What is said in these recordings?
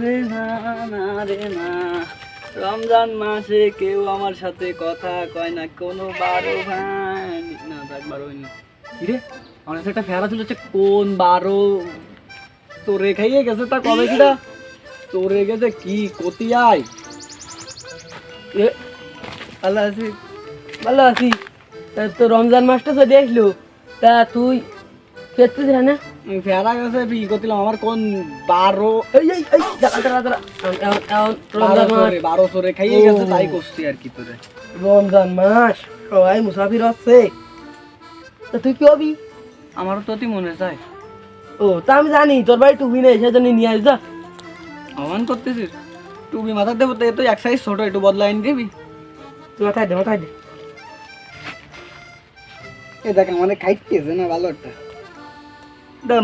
রে না না রে না রমজান মাসে কেউ আমার সাথে কথা কয় না কোনো বারো ভাই না থাক বারো হয়নি। কিরে আমার কাছে একটা ফেরা ছিল কোন বারো? তোরে খাইয়ে গেছে তা কবে কিটা? তোরে গেছে কি কতি আয় এ, ভালো আছি ভালো আছি তো রমজান মাসটা চলে আসলো। তা তুই খেতে না? গেছে করছিলাম আমার কোন বারো এই এই এই বারো তোরে খাইয়ে গেছে তাই করছি আর কি তোরে। রমজান মাস সবাই মুসাফির হচ্ছে। তা তুই কি হবি? আমারও তো মনে চায় ও তা আমি জানি তোর বাড়ি টুবি নেই সেজন্য নিয়ে আসি যা। অমান করতেছিস? টুপি মাথার দেবো তো তো এক সাইজ ছোট একটু বদলাই দিবি। তুই মাথায় দে মাথায় দে। এ দেখ আমাদের খাইতেছে না ভালো একটা।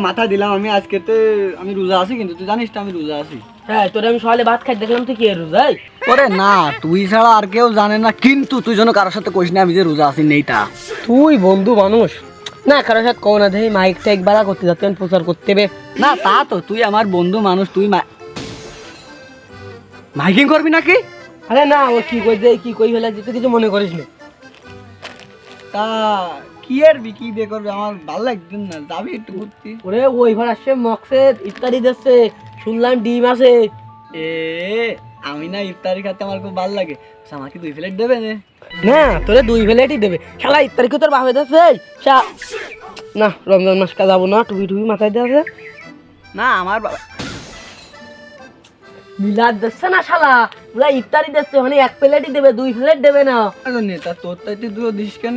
মাথা দিলাম আমি আজকে তো আমি রোজা আছি কিন্তু তুই জানিস তো আমি রোজা আছি। হ্যাঁ তোর আমি সকালে ভাত খাই দেখলাম তুই কি রোজাই ওরে না তুই ছাড়া আর কেউ জানে না কিন্তু তুই যেন কারোর সাথে কইস না আমি যে রোজা আছি নেই তা তুই বন্ধু মানুষ। না কারোর সাথে কও না দেই মাইক টাইক বাড়া করতে যাচ্ছেন প্রচার করতে হবে না তা তো তুই আমার বন্ধু মানুষ তুই মাইকিং করবি নাকি? আরে না ও কি কই দে কি কই ফেলা তুই কিছু মনে করিস না। তা কি আর বি কি দিয়ে করবে? আমার ভালো লাগছে না যাবি একটু ঘুরতে? ওরে ওই ঘর আসছে মক্সেদ ইত্যাদি দিচ্ছে শুনলাম ডিম আছে। এ আমি না ইফতারি খেতে আমার খুব ভালো লাগে। আচ্ছা, আমাকে দুই প্লেট দেবে না? তোরে দুই প্লেটই দেবে। খেলা ইত্যাদি কি তোর ভাবে দিচ্ছে না রমজান মাস কা যাব না টুপি টুপি মাথায় দিয়ে না আমার বাবা মিলাদ দিচ্ছে না শালা। ওরা ইফতারি দিচ্ছে মানে এক প্লেটই দেবে দুই প্লেট দেবে না। আচ্ছা তা তোর তাই তুই দুটো দিস কেন?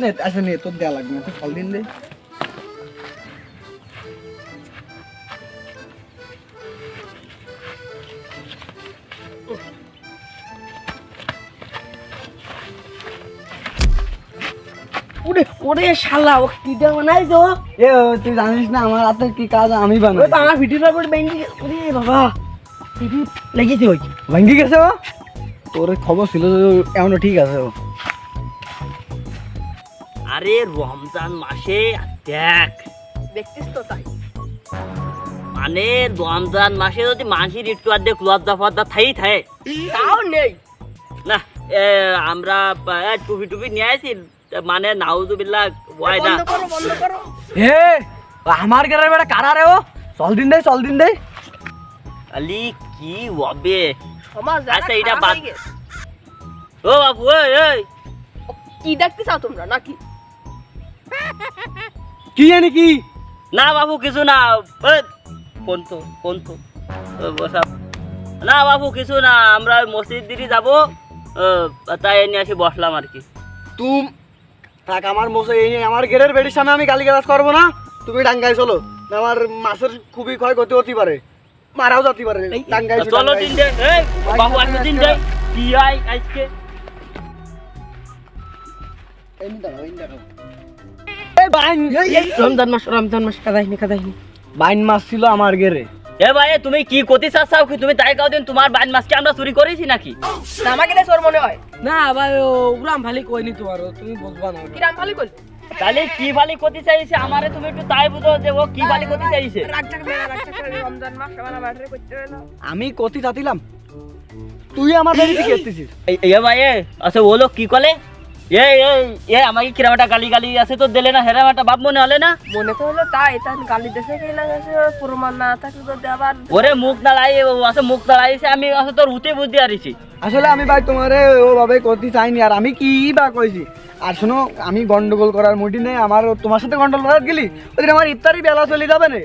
নে আচ্ছা নে তোর দেওয়া লাগবে না তুই ফল দিন দে। ওরে ওরে শালা ও কি দেবো নাই তো। এ তুই জানিস না আমার হাতে কি কাজ আমি বানাই। তো আমার ভিডিওর উপর বেঞ্জি ওরে বাবা ভিডিও লেগেছে ওই। ভাঙ্গি গেছে ও? তোর খবর ছিল এমন ঠিক আছে ও। আরে রমজান মাসে দেখ। দেখছিস তো তাই। মানে রমজান মাসে যদি মানুষের একটু অর্ধেক লজ্জা ফজ্জা থাই থাকে তাও নেই। না আমরা টুপি টুপি নিয়ে আসি মানে নাউজুবিল্লাহ হয় না করো বন্ধ করো। এ আমার গ্রামের বেটা কারা রে ও? চল দিন দে চল দিন দে আলি কি হবে? সমাজ আচ্ছা এটা বাদ। ও বাবু ওই ওই কি দেখতে চাও তোমরা নাকি? কি জানি কি? না বাবু কিছু না। ফোন তো ফোন তো না বাবু কিছু না। আমরা মসজিদ দিদি যাব। ও, তাই নিয়ে আসি বসলাম আর কি। তুম থাক আমার মশা এই নিয়ে আমার গেরের বেড়ির সামনে আমি গালি গালাজ করব না। তুমি ডাঙ্গায় চলো। আমার মাছের খুবই ক্ষয়ক্ষতি হতে পারে। মারাও যেতে পারে। ডাঙ্গায় চলো দিন দে। এই, বাবু আসলে দিন দে। কি আই আজকে? রমজান মাস রমজান মাস কাদাইনি কাদাইনি। বাইন মাছ ছিল আমার গেরে এ ভাই তুমি কি করতে চাচ্ছাও কি? তুমি তাই কাও তোমার বাইন মাছকে আমরা চুরি করেছি নাকি? আমাকে দেশ ওর মনে হয়। না ভাই ও ভালি কইনি তোমার তুমি বুঝবা না কিরাম ভালি কই তাহলে কি ভালি করতে চাইছে? আমারে তুমি একটু তাই বুঝো যে ও কি ভালি করতে চাইছে। রমজান মাস করতে আমি কতি চাতিলাম। তুই আমার এ ভাই আচ্ছা ও লোক কি কলে? এ এ এ আমাকে কিরম একটা গালি গালি আছে তো দিলে না হেরাম একটা বাপ মনে হলে না? মনে তো হলো তাই তার গালি দেশে গেলে গেছে প্রমাণ না থাকলে তো আবার। ওরে মুখ দাঁড়াই আছে মুখ দাঁড়াইছে আমি আছে তোর উঠে বুদ্ধি আরিছি আসলে আমি ভাই তোমারে ওভাবে করতে চাইনি আর আমি কি বা কইছি? আর শোনো আমি গন্ডগোল করার মুডি নেই আমার তোমার সাথে গন্ডগোল করার গেলি ওদিন আমার ইফতারি বেলা চলে যাবে না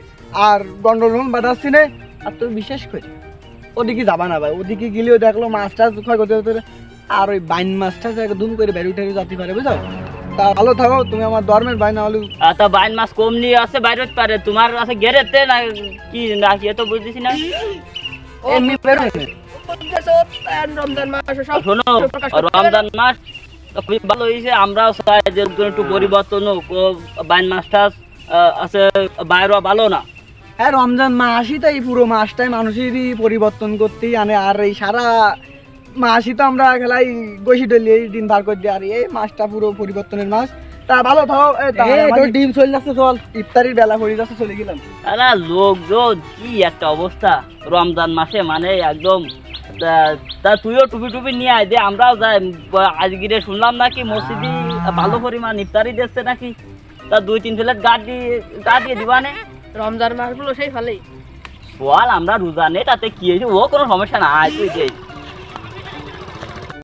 আর গন্ডগোল বাঁধাচ্ছি না। আর তুই বিশেষ করে ওদিকে যাবা না ভাই ওদিকে গেলেও দেখল মাছটা ক্ষয় করতে আর ওই বাইন মাছটা যে একদম করে বেরু টেরু যাতে পারে বুঝছ তা ভালো থাকো তুমি আমার ধর্মের বাইনা হলে আর তা বাইন মাছ কম নিয়ে আছে বাইরে পারে। তোমার আছে গেরেতে না কি না কি তো বুঝতেছি না। এমনি বেরোয় না। রমজান মাস শোনো রমজান মাস খুবই ভালো হয়েছে আমরাও চাই যে একটু পরিবর্তন হোক। বাইন মাছটা আছে বাইরে ভালো না। হ্যাঁ রমজান মাসই তো এই পুরো মাসটাই মানুষেরই পরিবর্তন করতেই আনে আর এই সারা মাসই তো আমরা খেলাই গসি ডলি এই দিন বার করে আর এই মাসটা পুরো পরিবর্তনের মাস তা ভালো থাও ডিম চলে যাচ্ছে চল। ইফতারির বেলা হয়ে যাচ্ছে চলে গেলাম। আরে লোকজন কি একটা অবস্থা। রমজান মাসে মানে একদম তা- তুইও টুপি টুপি নিয়ে আয় দে আমরাও যাই। আজগিরে শুনলাম নাকি মসজিদে ভালো পরিমাণ ইফতারি দিচ্ছে নাকি? তা দুই তিন প্লেট গাছ দিয়ে গা দিয়ে দিবানে রমজান মাসগুলো সেই ভালোই। বল আমরা রোজা নেই তাতে কি হয়েছে? ও কোনো সমস্যা না আয় তুই দে